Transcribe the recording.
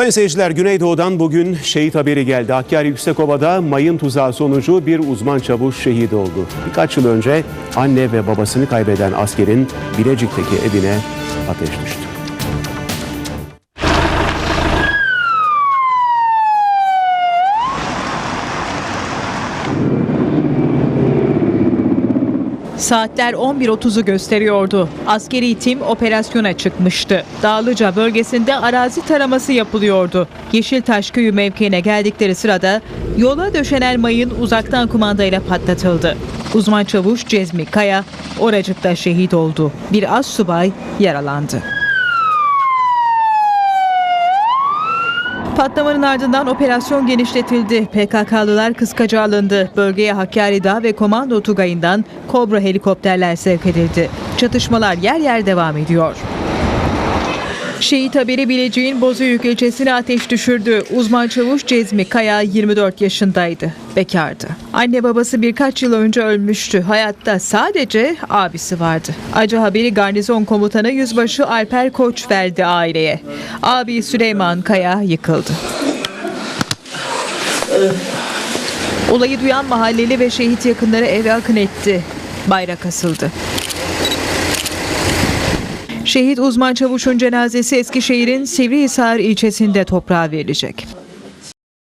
Sayın seyirciler Güneydoğu'dan bugün şehit haberi geldi. Hakkari Yüksekova'da mayın tuzağı sonucu bir uzman çavuş şehit oldu. Birkaç yıl önce anne ve babasını kaybeden askerin Bilecik'teki evine ateş düştü. Saatler 11.30'u gösteriyordu. Askeri tim operasyona çıkmıştı. Dağlıca bölgesinde arazi taraması yapılıyordu. Yeşiltaş köyü mevkiine geldikleri sırada yola döşenen mayın uzaktan kumandayla patlatıldı. Uzman çavuş Cezmi Kaya oracıkta şehit oldu. Bir az subay yaralandı. Patlamanın ardından operasyon genişletildi. PKK'lılar kıskaca alındı. Bölgeye Hakkari Dağ ve Komando Tugayı'ndan Kobra helikopterler sevk edildi. Çatışmalar yer yer devam ediyor. Şehit haberi Bilecik'in Bozüyük ilçesine ateş düşürdü. Uzman çavuş Cezmi Kaya 24 yaşındaydı. Bekardı. Anne babası birkaç yıl önce ölmüştü. Hayatta sadece abisi vardı. Acı haberi garnizon komutanı Yüzbaşı Alper Koç verdi aileye. Abi Süleyman Kaya yıkıldı. Olayı duyan mahalleli ve şehit yakınları eve akın etti. Bayrak asıldı. Şehit uzman çavuşun cenazesi Eskişehir'in Sivrihisar ilçesinde toprağa verilecek.